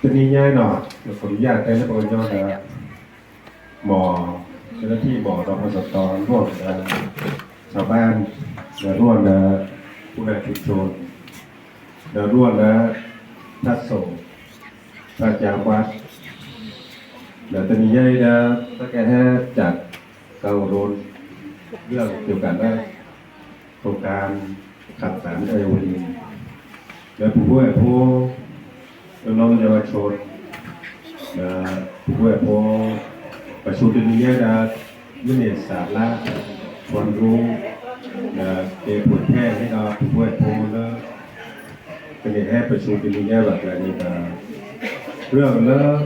ตัวนี้ง่ายหน่อยเดี๋ยวขออนุญาตได้แล้วก็ย่อนะหมอเจ้าหน้าที่หมอรพสตร่วมนะชาวบ้านนะร่วมนะผู้นำชุมชนนะร่วมนะทัศส่งพระจาวัดนะตัวนี้ง่ายนะถ้าแกให้จัดเกาโรนเรื่องเกี่ยวกับว่าโครงการขับสารไอโอดีนและผู้ช่วยผู้ น้องๆเยาวชนนะผู้บริโภคประชุมนี้นะมิเนสาระความรู้นะเกี่ยวกับแพทย์ให้เราผู้บริโภคนะเป็นเหตุให้ประชุมนี้แบบนี้นะเรื่องเลิก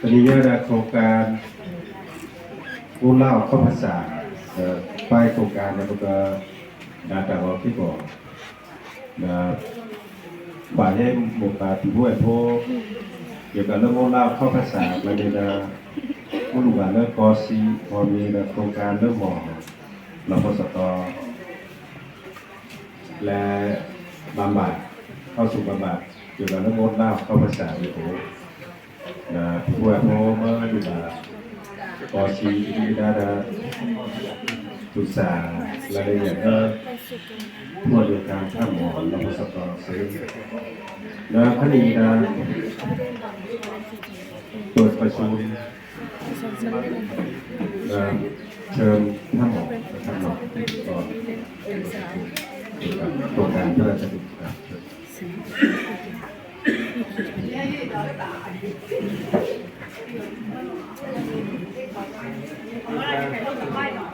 ตอนนี้นะโครงการผู้เล่าข้าภาษาเอ่อป้ายโครงการนะก็ดาตาบอกที่บอกนะ ฝ่ายให้หมู่ป่าผู้ด้วยพวกเกี่ยวกับเรื่องโมเล่าเข้าภาษามาในนาผู้ลูกหลานเรื่องกอซีพอมีโครงการเรื่องหมอเราพสตและบำบัดเข้าสู่บำบัดเกี่ยวกับเรื่องโมเล่าเข้าภาษาอยู่นะผู้ด้วยพวกเมื่อดูแลกอซีที่ได้ารายละเอียดเรื่องทั่วเดียกันท่าหมอเราพสตซื้อแล้วคดีนะเปิดประชุมนะเชิญท่านหมอท่านหมอก่อนเกี่ยวกับโครงการพระราชดำเนินการ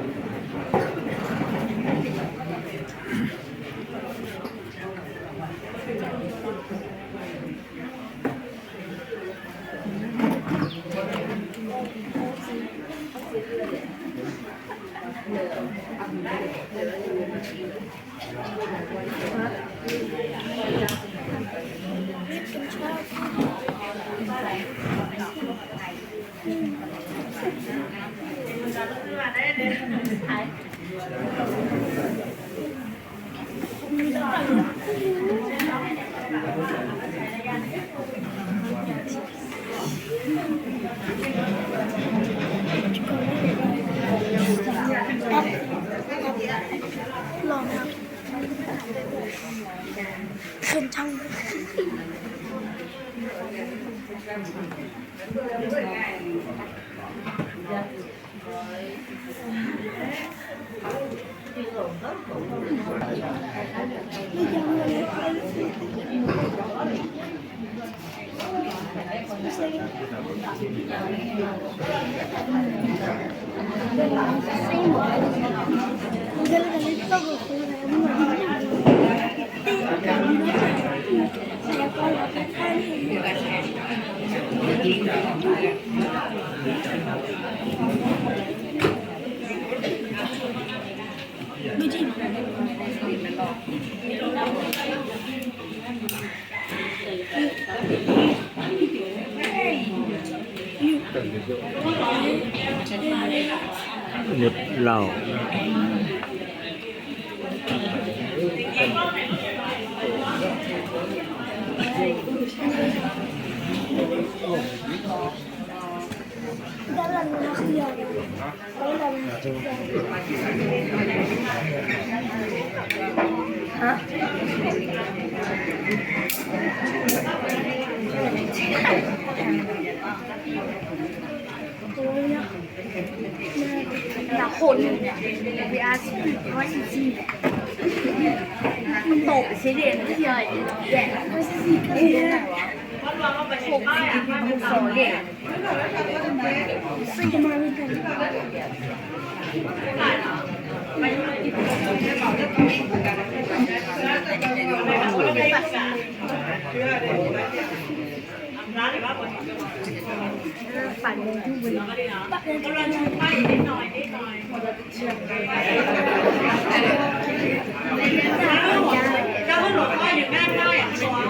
Thank you. ขึ้นช่อง trong ห ยุด lần nó không nhiều mấy lần hả tôi nhá là hồn vì acid nói gì gì mình tổ cái chế điện nó gì rồi để nó gì ฝันเป็นผู้บริหารกำลังไปนิดหน่อยนิดหน่อยแล้วถ้าหลวงพ่ออยู่หน้าได้อะ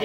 หม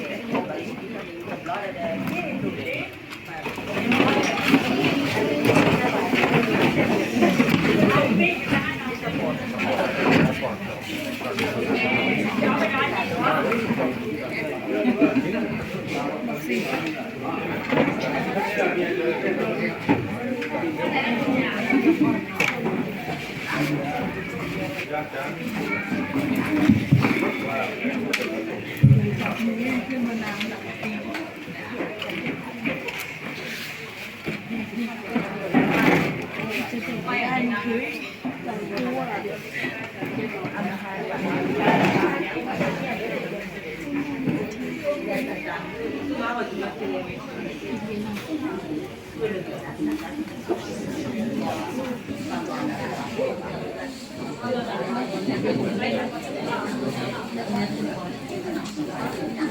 อแ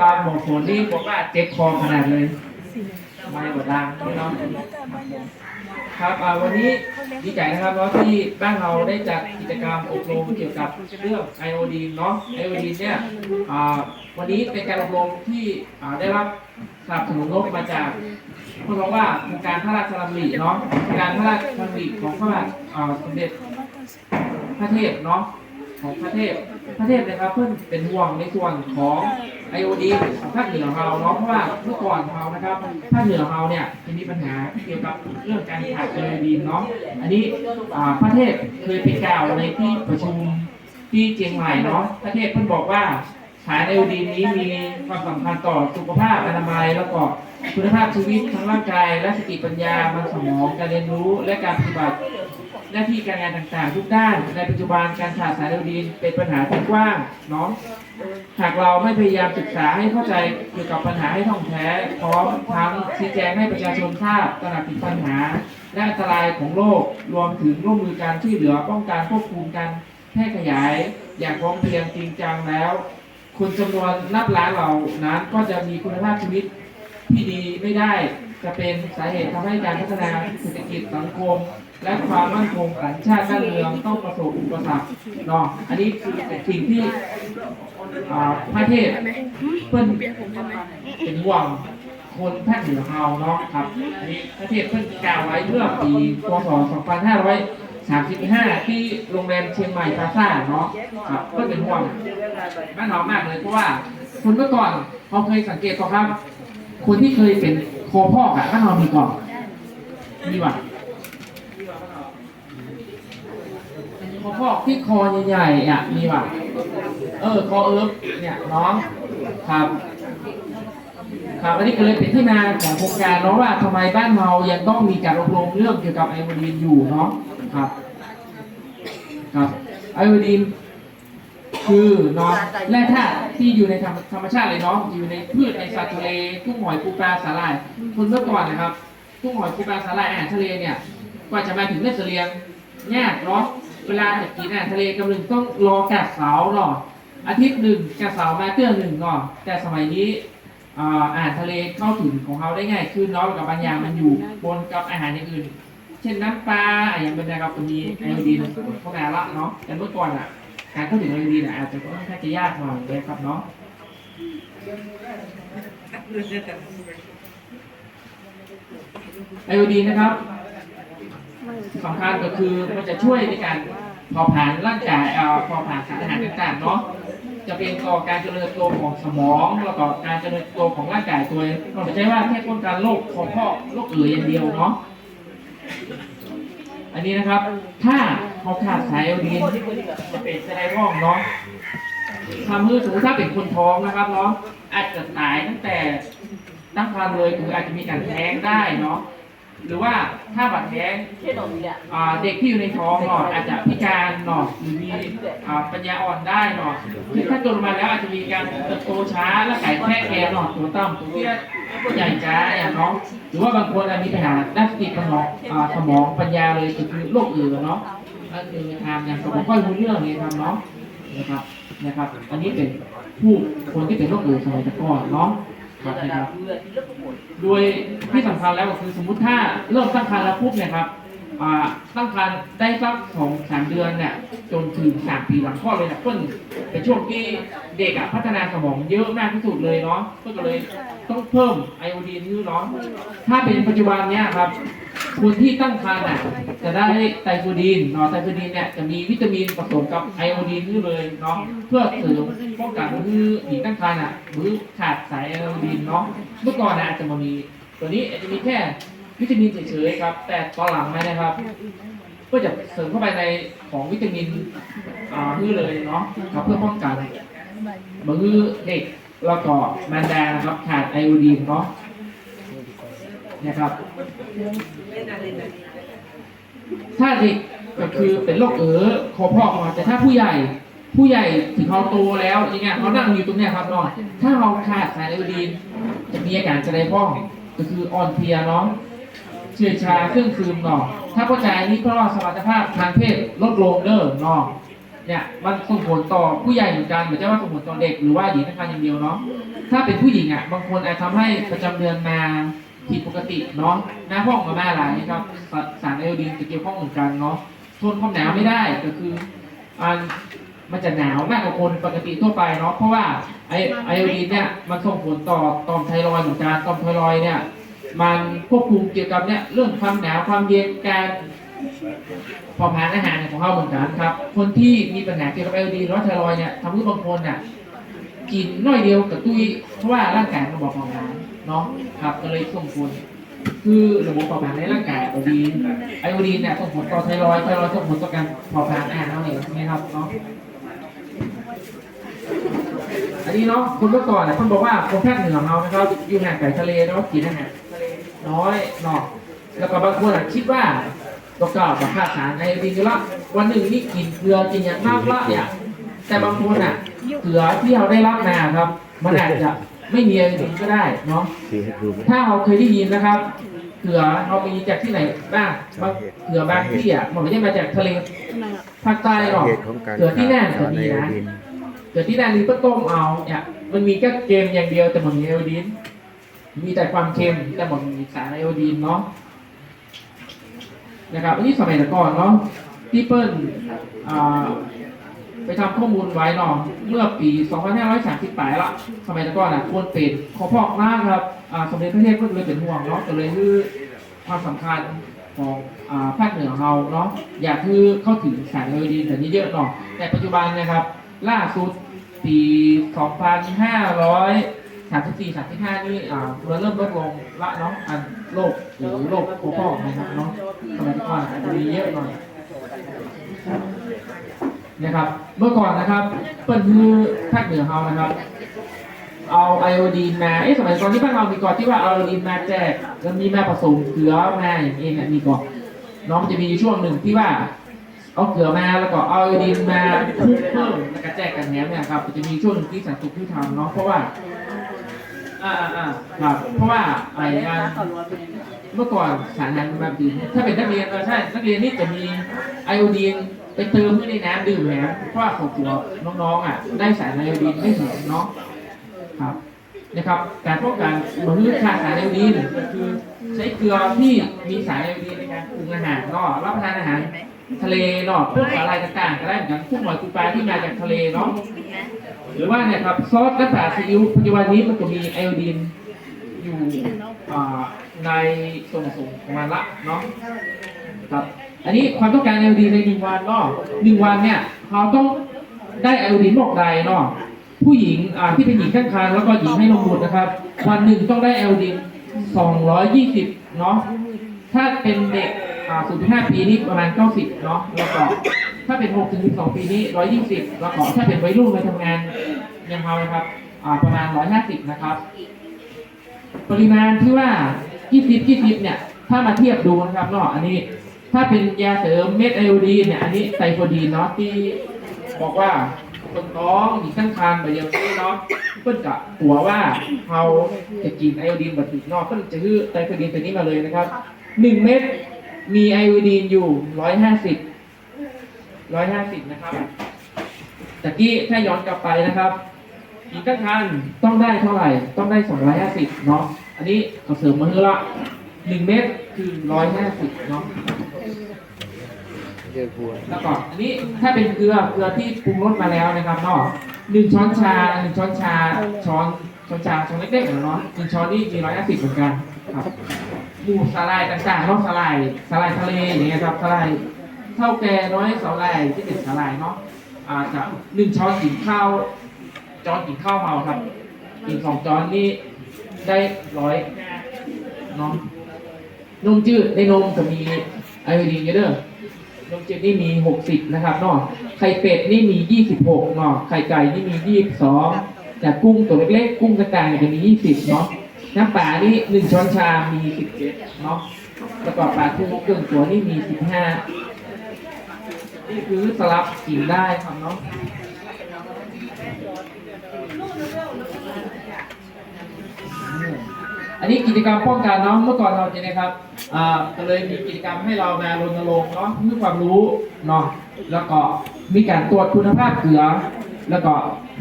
กับหมอฝนนี่บอกว่าเจ็บคอขนาดเลยไม่หมดดังพี่น้องครับวันนี้ดีใจนะครับเพราะที่บ้านเราได้จัดกิจกรรมอบรมเกี่ยวกับเรื่องไอโอดีเนาะไอโอดีเนี่ยวันนี้เป็นการอบรมที่ได้รับสนับสนุนงบมาจากเพราะว่าโครงการพระราชดำริเนาะการพระราชดำริของพระบาทสมเด็จพระเทพเนาะของพระเทพ ประเทศนะครับเพิ่อนเป็นห่วงในส่วนของไอโอดีของภาคเหนือของเราเนาะเพราะว่าเมื่อก่อนเรานะครับภาคเหนือเราเนี่ยจะมีปัญหาเกี่ยวกับเรื่องการขาดไอโอดีเนาะอันนี้ประเทศเคยไปกล่าวในที่ประชุมที่เชียงใหม่เนาะประเทศเพิ่อนบอกว่าสารไอโอดีนนี้มีความสำคัญต่อสุขภาพอนามัยแล้วก็คุณภาพชีวิตทั้งร่างกายและสติปัญญามันสมองการเรียนรู้และการปฏิบัติ หน้าที่การงานต่างๆ ทุกด้าน ในปัจจุบันการขาดสารดีนเป็นปัญหาที่กว้างเนาะหากเราไม่พยายามศึกษาให้เข้าใจเกี่ยวกับปัญหาให้ท่องแท้พร้อมทั้งชี้แจงให้ประชาชนทราบตระหนักถึงปัญหา และอันตรายของโรครวมถึงร่วมมือการช่วยเหลือป้องกันควบคุมการแพร่ขยาย อย่างพร้อมเพรียงจริงจังแล้ว คนจำนวนนับล้านเหล่านั้นก็จะมีคุณภาพชีวิตที่ดีไม่ได้จะเป็นสาเหตุทำให้การพัฒนาเศรษฐกิจสังคม และความมั่นคงของชาติบ้านเมืองต้องประสบอุปสรรคเนาะอันนี้คือสิ่งที่อ่าประเทศเพิ่นเป็นห่วงคนภาคเหนือเราเนาะครับอันนี้ประเทศเพิ่นกล่าวไว้เมื่อปีพศ 2535 ที่โรงแรมเชียงใหม่พาซ่าเนาะครับเพิ่นเป็นห่วงบ้านเรามากเลยเพราะว่าคนเมื่อก่อนเขาเคยสังเกตก่อนครับ คนที่เคยเป็นคอพ่อกอะบ้านเรามีก่อนมีว่ะคอ พอกที่คอใหญ่ๆอะมีว่ะเออคอเอิร์ฟเนี่ยน้องครับครับอันนี้ก็เลยเป็นที่มาของโครงการเนาะว่าทำไมบ้านเรายังต้องมีการอบรมเรื่องเกี่ยวกับไอโอดีนอยู่เนาะครับ ครับไอโอดีนคือเนาะแร่ธาตุที่อยู่ในธรรมธรรมชาติเลยเนาะอยู่ในพืชในสัตว์ทะเลกุ้งหอยปูปลาสาหร่ายคนเมื่อก่อนนะครับกุ้งหอยปูปลาสาหร่ายอาหารทะเลเนี่ยกว่าจะมาถึงเม็ดเสลียงยากเนาะ เวลาจะกินอาหารทะเลกำลังต้องรอกัดเสาเนาะอาทิตย์หนึ่งกัดเสามาเตื้อหนึ่งเนาะแต่สมัยนี้อ่าอาหารทะเลเข้าถึงของเขาได้ง่ายขึ้นเนาะกับบางอย่างมันอยู่บนกับอาหารอย่างอื่น เช่นน้ำปลาอย่างเป็นนะครับตัวนี้ไอโอดีนเข้ามาละเนาะแต่เมื่อก่อนอะการเข้าถึงไอโอดีนอาจจะค่อนข้างจะยากหน่อยเลยครับเนาะไอโอดีนะครับ สำคัญก็คือมันจะช่วยในการเผาผลาญร่างกายเอ่อเผาผลาญสารอาหารต่างๆเนาะจะเป็นต่อการเจริญโตของสมองแล้วก็การเจริญโตของร่างกายตัวเองเราไม่ใช่ว่าแค่ป้องกันโรคของพ่อโรคอื่นอย่างเดียวเนาะอันนี้นะครับ ถ้าเขาขาดสายไอโอดีนจะเป็นสไลด์ร่องเนาะทำให้สมมติถ้าเป็นคนท้องนะครับเนาะอาจจะตายตั้งแต่ตั้งครรภ์เลยคืออาจจะมีการแท้งได้เนาะ หรือว่าถ้าบัดแท้งอ่าเด็กที่อยู่ในท้องเนาะอาจจะพิการเนาะหรือมีอ่าปัญญาอ่อนได้เนาะคือถ้าโตลงมาแล้วอาจจะมีการเติบโตช้าและไก่แค่แกเนาะตัวต่ำตัวเตี้ยใหญ่จ้าอย่างเนาะหรือว่าบางคนอาจมีปัญหาด้านสติปัญญาอ่าสมองปัญญาเลยคือโรคอื่นเนาะนั่นคือทางอย่างสมองค่อยรู้เรื่องเลยครับเนาะนะครับนะครับ อันนี้เป็นผู้คนที่เป็นโรคอื่นสมัยก่อนเนาะ ครับนะครับโดยที่สำคัญแล้วก็คือสมมุติถ้าเริ่มตั้งครรภ์แล้วปุ๊บเนี่ยครับอ่าตั้งครรภ์ได้สักสองสามเดือนเนี่ยจนถึงสามปีหลังคลอดเลยนะเพิ่นเป็นช่วงที่เด็กอะพัฒนาสมองเยอะมากที่สุดเลยเนาะเพิ่นก็เลยต้องเพิ่มไอโอดีนที่เนาะถ้าเป็นปัจจุบันเนี่ยครับ คนที่ตั้งครรภ์อะจะได้ไตรโคดีนเนาะไตรโคดีนเนี่ยจะมีวิตามินผสมกับไอโอดีนนี่เลยเนาะเพื่อเสริมป้องกันคือหญิงตั้งครรภ์อะหรือขาดสายไอโอดีนเนาะเมื่อก่อนนะอาจจะมามี ตัวนี้อาจจะมีแค่วิตามินเฉยๆครับ แต่ตอนหลังมานะครับก็จะเสริมเข้าไปในของวิตามินอ่าพืชเลยเนาะครับเพื่อป้องกันมือเด็กแล้วก็มารดานะครับขาดไอโอดีนเนาะนะครับ ถ้าเด็กก็คือเป็นโรคเอ๋อคอพอกมาแต่ถ้าผู้ใหญ่ ผู้ใหญ่ถึงเขาโตแล้วอย่างเงี้ยเขานั่งอยู่ตรงเนี้ยครับเนาะถ้าเราขาดสารไอโอดีนจะมีอาการจะได้พ้องก็คืออ่อนเพลียเนาะเชื่อชาเครื่องคืนเนาะถ้าเข้าใจนี้เพราะว่าสมรรถภาพทางเพศลดลงเด้อเนาะเนี่ยมันส่งผลต่อผู้ใหญ่เหมือนกันเหมือนจะว่าส่งผลต่อเด็กหรือว่าหญิงตั้งครรภ์อย่างเดียวเนาะถ้าเป็นผู้หญิงอะบางคนอาจทำให้ประจำเดือนมา ผิดปกติเนาะหน้าห้องมาแม่หลายครับสารไอโอดีนจะเกี่ยวข้องเหมือนกันเนาะทนความหนาวไม่ได้ก็คืออันมันจะหนาวมากกว่าคนปกติทั่วไปเนาะเพราะว่าไอไอโอดีนเนี่ยมันส่งผลต่อตอมไทรอยด์เหมือนกันตอมไทรอยด์เนี่ย มันควบคุมเกี่ยวกับเนี่ยเรื่องความหนาวความเย็นการพอผ่านอาหารของเขาเหมือนกันครับ คนที่มีปัญหาเกี่ยวกับไอโอดีนหรือว่าไทรอยด์เนี่ยทำให้บางคนน่ะกินน้อยเดียวกับตุ้ยเพราะว่าร่างกายมันบอกของงาน เนาะครับก็เลยส่งผลคือระบบเผาผลาญในร่างกายไอโอดีนไอโอดีนเนี่ยส่งผลต่อไทรอยด์ไทรอยด์ส่งผลต่อการเผาผลาญอาหารเราเองนะครับเนาะอันนี้เนาะคนเมื่อก่อนเนี่ยคนบอกว่าคนภาคเหนือของเรานะครับอยู่ห่างไกลทะเลเนาะกินอาหารทะเลน้อยเนาะแล้วก็บางคนอะคิดว่าตัวเก่ากับค่าสารในดินอยู่ละวันหนึ่งนี่กินเกลือกินอย่างมากละเนี่ยแต่บางคนอะเกลือที่เราได้รับมาครับ มันอาจจะ ไม่มีอะไรดีก็ได้เนาะสีให้ดูไหมถ้าเราเคยได้ยินนะครับเกลือเรามีจากที่ไหนบ้างบางเกลือบางที่อะมันไม่ได้มาจากทะเลภาคใต้หรอกเหตุของการเกลือที่แน่นขาก็ดไอมีโอนะดีนเกิดที่ด้านนี้ก็ต้มเอาเนี่ยมันมีแค่เกมอย่างเดียวแต่มันมีไอโอดีนมีแต่ความเค็มแต่มันมีสารไอโอดีนเนาะนะครับอันนี้สมัยก่อนเนาะที่เปิ้ลอ่า ไปทำข้อมูลไว้เนาะเมื่อปี 2530ปลายละสมัยก่อนอะควรเป็นขอพอกมาครับอ่าสมเด็จพระเทพก็เลยเป็นห่วงเนาะก็เลยคือความสำคัญของอ่าภาคเหนือของเราเนาะอยากคือเข้าถึงสารไอโอดีแต่นี้เยอะเนาะแต่ปัจจุบันนะครับ ล่าสุดปี 2534 35 นี่อ่าเราเริ่มลดลงละเนาะอันโรคหรือโรคโคพอกนะครับเนาะสมัยก่อนอาจจะมีเยอะหน่อย นะครับ เมื่อก่อนนะครับเปิ้ลคือภาคเหนือเรานะครับ เอาไอโอดีนมาเอ๊ะสมัยก่อนที่บ้านเรามีก่อนที่ว่าเอาไอโอดีนมาแจกแล้วมีมาผสมเกลือมาอย่างเงเนี่ยมีก่อนน้องจะมีช่วงหนึ่งที่ว่า เอาเกลือมาแล้วก็เอาไอโอดีนมาคลุกเพิ่มแล้วก็แจกกันแหนมเนี่ยครับจะมีช่วงหนึ่งที่สันตุที่ทำเนาะเพราะว่าอ่าอ่าครับเพราะว่าอะไรอะเมื่อก่อนสารอาหารแบบดื่มถ้าเป็นนักเรียนเออใช่นักเรียนนี่จะมีไอโอดีน ไปเติมให้ในน้ำดื่มแหมเพราะว่าของตัวน้องๆอะได้สารไอโอดีนไม่ถึงเนาะครับนะครับ การป้องกันบำรุงค่าสารไอโอดีนก็คือใช้เกลือที่มีสารไอโอดีนในการปรุงอาหารเนาะรับประทานอาหารทะเลเนาะพวกสาหร่ายต่างๆก็ได้เหมือนกันพวกหอยปูปลาที่มาจากทะเลเนาะหรือว่าเนี่ยครับซอสน้ำปลาซีอิ๊วปัจจุบันนี้มันก็มีไอโอดีนอยู่ในส่วนผสมของมันละเนาะครับ อันนี้ความต้องการไอโอดีในหนึ่งวันเนาะหนึ่งวันเนี่ยเขาต้องได้ไอโอดีบอกใดเนาะผู้หญิงอ่าที่เป็นหญิงตั้งครรภ์แล้วก็หญิงให้นมบุตรนะครับ วันหนึ่งต้องได้เอลดิน220 เนาะถ้าเป็นเด็กอ่า0.5 ปีนี่ประมาณ 90 เนาะแล้วก็ถ้าเป็น6ถึง12 ปีนี่ 120 แล้วก็ถ้าเป็นวัยรุ่นวัยทำงานยังเฮานะครับอ่าประมาณ 150 นะครับ ปริมาณที่ว่า 20 20 เนี่ย ถ้ามาเทียบดูนะครับเนาะอันนี้ ถ้าเป็นยาเสริมเม็ดไอโอดีนเนี่ยอันนี้ไซโฟดีนเนาะที่บอกว่าคนท้องมีตั้งครรภ์แบบเดียวนี้เนาะเพิ่นกะกลัวว่าเขาจะกินไอโอดีนแบบถูกนอกเพิ่นจะคือไซโฟดีนตัวนี้มาเลยนะครับหนึ่งเม็ดมีไอโอดีนอยู่ร้อยห้าสิบร้อยห้าสิบนะครับตะกี้ถ้าย้อนกลับไปนะครับอีกตั้งครรภ์ต้องได้เท่าไหร่ต้องได้สองร้อยห้าสิบเนาะอันนี้เขาเสริมมาให้ละหนึ่งเม็ดคือร้อยห้าสิบเนาะ เรียกบัวแล้วก็อันนี้ถ้าเป็นเกลือเกลือที่ปรุงรสมาแล้วนะครับเนาะหนึ่งช้อนชาหนึ่งช้อนชาช้อนช้อนชาช้อนเล็กๆเนาะหนึ่งช้อนนี่มีร้อยห้าสิบเหมือนกันครับหมูสาลายต่างๆเนาะสาลายสาลายทะเลอย่างเงี้ยครับสาลายเท่าแก่น้อยสลายที่เป็นสาลายเนาะอาจจะหนึ่งช้อนกินข้าวจอนกินข้าวเมาครับกินสองจอนนี่ได้ร้อยเนาะนมจืดในนมจะมีไอโอดีนเยอะเด้อ นมจืดนี่มี60นะครับเนาะไข่เป็ดนี่มี26เนาะไข่ไก่นี่มี22แต่กุ้งตัวเล็กๆกุ้งกระต่ายเนี่ยจะมี20เนาะน้ำปลานี่1ช้อนชามี17เนาะแล้วก็ปลาทูเครื่องตัวนี่มี15นี่คือสลับกินได้ครับเนาะ อันนี้กิจกรรมป้องกันเนาะเมื่อก่อนเราจะนะครับอ่าก็เลยมีกิจกรรมให้เรามารณรงค์เนาะเพื่อความรู้เนาะแล้วก็มีการตรวจคุณภาพเกลือ แล้วก็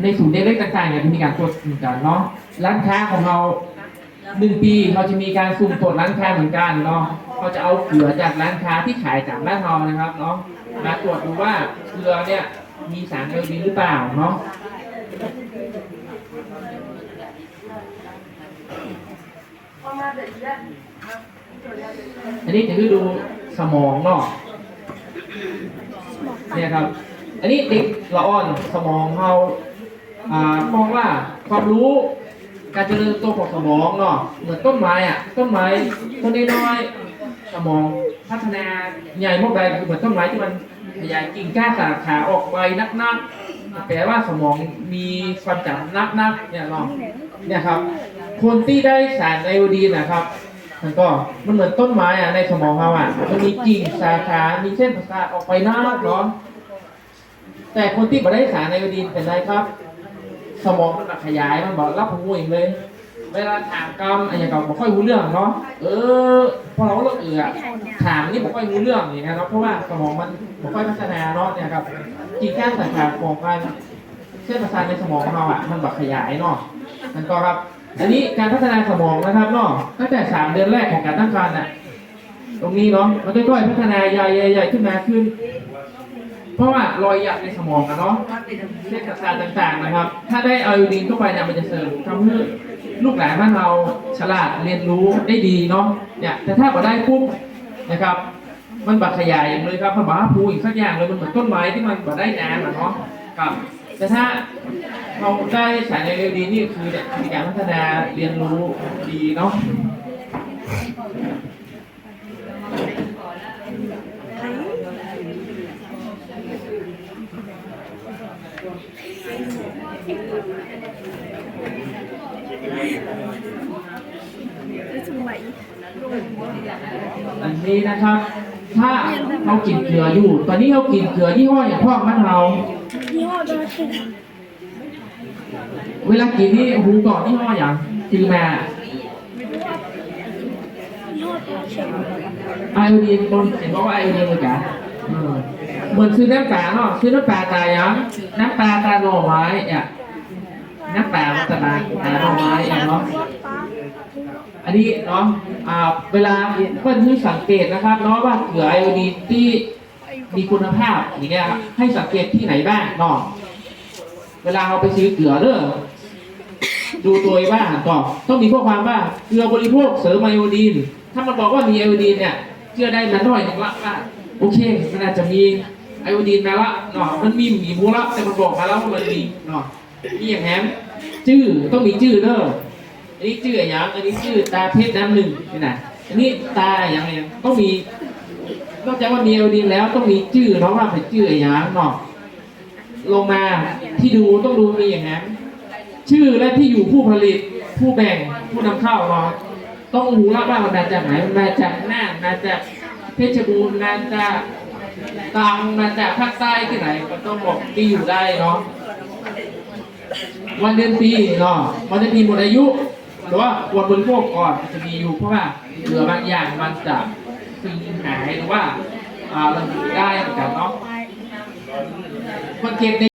ในศูนย์เล็กๆต่างๆเนี่ยจะมีการตรวจเหมือนกันเนาะร้านค้าของเราหนึ่งปีเขาจะมีการสุ่มตรวจร้านค้าเหมือนกันเนาะเขาจะเอาเกลือจากร้านค้าที่ขายจากบ้านเรานะครับเนาะมาตรวจดูว่าเกลือเนี่ยมีสารไอโอดีนหรือเปล่าเนาะ อันนี้จะคือดูสมองเนาะเนี่ยครับ อันนี้เด็กละอ่อนสมองเขาอ่ามองว่าความรู้ การเจริญโตของสมองเนาะเหมือนต้นไม้อะต้นไม้ต้นน้อยๆสมองพัฒนาใหญ่มากไปคือเหมือนต้นไม้ที่มันขยายกิ่งก้านสาขาออกไปนักๆแปลว่าสมองมีความจำนักๆเนี่ยเนาะเนี่ยครับ คนที่ได้สารไอโอดีนนะครับมันก็มันเหมือนต้นไม้อะในสมองเราอะมันมีกิ่งสาขามีเส้นประสาทออกไปนอกเนาะแต่คนที่มาได้สารไอโอดีนเป็นไรครับ สมองมันแบบขยายมันบอกรับรู้เองเลย เวลาถามกรรมอะไรอย่างเงี้ยบอกค่อยรู้เรื่องเนาะเออพอเราเลิกเอือถามนี่บอกค่อยรู้เรื่องอย่างเงี้ยเนาะเพราะว่าสมองมันบอกค่อยพัฒนาเนาะเนี่ยครับกิ่งก้านสาขาของมันเส้นประสาทในสมองของเราอะมันแบบขยายเนาะมันก็ครับ อันนี้การพัฒนาสมองนะครับเนาะตั้งแต่สามเดือนแรกของการตั้งครรภ์อะ ตรงนี้เนาะมันค่อยๆพัฒนาใหญ่ๆขึ้นมาขึ้น เพราะว่ารอยหยักในสมองอะเนาะเส้นประสาทต่างๆนะครับ ถ้าได้ไอโอดีนเข้าไปเนี่ยมันจะเสริมทำให้ลูกหลานบ้านเราฉลาดเรียนรู้ได้ดีเนาะเนี่ยแต่ถ้าบ่ได้ปุ๊บนะครับมันบัดขยายอย่างเลยครับมันบ้าพูอีกสักอย่างเลยมันเหมือนต้นไม้ที่มันบ่ได้น้ำอะเนาะครับ แต่ถ้า เราได้สารไอโอดีนนี่คือเนี่ยมีการพัฒนาเรียนรู้ดีเนาะอันนี้นะครับ ถ้าเรากินเกลืออยู่ ตอนนี้เรากินเกลือยี่ห้ออย่างพ่อมันเรายี่ห้อตัวเช เวลากินนี่หูก่อนยี่ห้ออย่างจือมายี่ไอโอดีนบนเห็นบอกว่าไอโอดีนเลยจ้ะเหมือนซื้อน้ำปลาเนาะซื้อน้ำปลาตายยังน้ำปลาตาหน่อไม้เนี่ยน้ำปลามันตาตาตาหน่อไม้เนี่ยเนาะอันนี้เนาะอ่าเวลาเพื่อนที่สังเกตนะครับเนาะว่าเกลือไอโอดีนที่มีคุณภาพอย่างเงี้ยให้สังเกตที่ไหนบ้างเนาะเวลาเราไปซื้อเกลือเด้อ ดูตัวบ้างก่อนต้องมีข้อความว่าเกลือบริโภคเสริมไอโอดีน ถ้ามันบอกว่ามีไอโอดีนเนี่ยเชื่อได้มาหน่อยหนึ่งละว่าโอเคมันอาจจะมีไอโอดีนมาละเนาะมันมีหมีมูละแต่มันบอกมาแล้วว่ามันมีเนาะนี่อย่างนั้นชื่อต้องมีชื่อเด้ออันนี้ชื่ออะไรอย่างอันนี้ชื่อตาเพชรน้ำหนึ่งนี่นะอันนี้ตาอย่างไรต้องมีนอกจากว่ามีเอลดีนแล้วต้องมีชื่อเนาะว่าเป็นชื่ออะไรอย่างเนาะลงมาที่ดูต้องดูมีอย่างนั้น ชื่อและที่อยู่ผู้ผลิต ผู้แบ่งผู้นำเข้าเนาะต้องรู้แล้วว่ามันมาจากไหนมันมาจากน่านมาจากเพชรบูรณ์มาจากตรังมาจากภาคใต้ที่ไหนก็ต้องบอกที่อยู่ได้เนาะวันเดือนปีเนาะวันเดือนปีหมดอายุหรือว่าควรบริโภคก่อนมันจะมีอยู่เพราะว่าเหลือบางอย่างมันจะซึมหายหรือว่าอ่าเราได้เหมือนกันเนาะคนเก็บใน